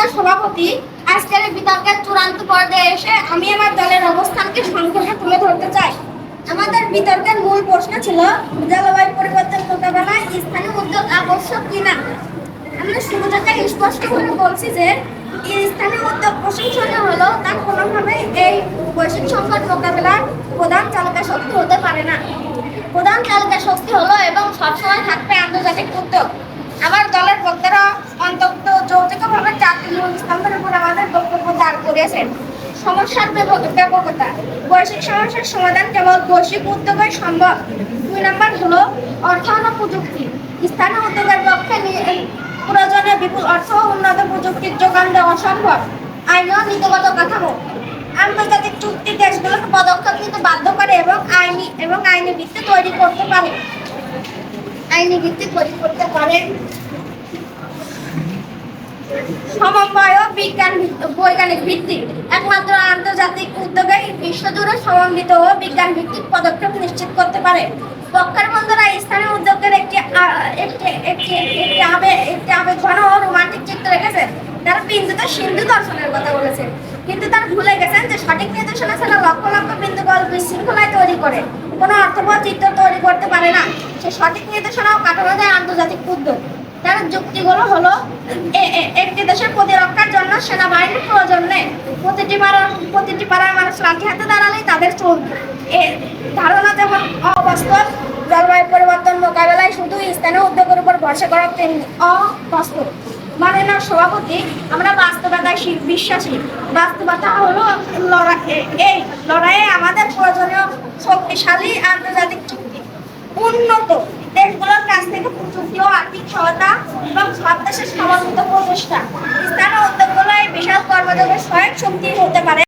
মাননীয় সভাপতি, আজকের বিতর্কের চূড়ান্ত পর্যায়ে এসে আমি আমার দলের অবস্থানকে সংক্ষেপে তুলে ধরতে চাই। আমাদের বিতর্কের মূল প্রশ্ন ছিল জলবায়ু পরিবর্তন মোকাবেলায় স্থানীয় উদ্যোগ আবশ্যক কিনা? আমরা শুরু থেকে স্পষ্ট করে বলছি যে স্থানীয় উদ্যোগ প্রশংসনীয় হলেও তা কোনোভাবেই এই বৈশ্বিক সংকট মোকাবেলার প্রধান চালিকা শক্তি হতে পারে না। প্রধান চালিকা শক্তি হলো এবং সবসময় থাকবে আন্তর্জাতিক উদ্যোগ। উপর আমাদের বক্তব্য দাঁড় করিয়েছেন। সমস্যার ব্যাপকতা। বৈশ্বিক সমস্যার সমাধান কেবল বৈশ্বিক উদ্যোগই সম্ভব। দুই নম্বর হলো অর্থায়ন প্রযুক্তি। স্থানীয় উদ্যোগের পক্ষে প্রয়োজনে বিপুল অর্থ উন্নত প্রযুক্তির যোগান দেওয়া সম্ভব। আইন ও নীতিগত কাঠামো। আন্তর্জাতিক চুক্তি দেশগুলোকে পদক্ষেপ নিতে বাধ্য করে এবং আইনি এবং আইনি ভিত্তি তৈরি করতে পারে। আইনি ভিত্তি তৈরি করতে পারে সমন্বয় ও বিজ্ঞান বৈজ্ঞানিক ভিত্তি একমাত্র আন্তর্জাতিক উদ্যোগে বিশ্বজুড়ে সমন্বিত ও বিজ্ঞান ভিত্তিক পদক্ষেপ নিশ্চিত করতে পারে। পক্ষের বন্ধুরা স্থানীয় উদ্যোগের একটি একটি একটি একটি আবেগ একটি আবেগঘন ও রোমান্টিক চিত্র রেখেছেন। তারা বিন্দুতে সিন্ধু দর্শনের কথা বলেছেন। কিন্তু তারা ভুলে গেছেন যে সঠিক নির্দেশনা ছাড়া লক্ষ লক্ষ বিন্দু গল বিশৃঙ্খলায় তৈরি করে। কোনো অর্থবহ চিত্র তৈরি করতে পারে না। সে সঠিক নির্দেশনা ও কাঠামো আন্তর্জাতিক উদ্যোগ। তার যুক্তিগুলো হলো একটি দেশের প্রতিরক্ষার জন্য সেনাবাহিনীর প্রয়োজন নেই। প্রতিটি পাড়ার প্রতিটি পাড়ার মানুষ লাঠি হাতে দাঁড়ালেই তাদের চলবে। এ ধারণা যেমন অবাস্তব, জলবায়ু পরিবর্তন মোকাবেলায় শুধু স্থানীয় উদ্যোগের উপর ভরসা করা তেমনি অবাস্তব। মাননীয় সভাপতি, আমরা বাস্তবতায় বিশ্বাসী। বাস্তবতা হলো লড়াই এই লড়াইয়ে আমাদের প্রয়োজনীয় শক্তিশালী আন্তর্জাতিক চুক্তি। উন্নত দেশগুলোর কাছ থেকে প্রযুক্তি ও আর্থিক সহায়তা এবং সব কর্মযোগের সহায়ক শক্তি হতে পারে।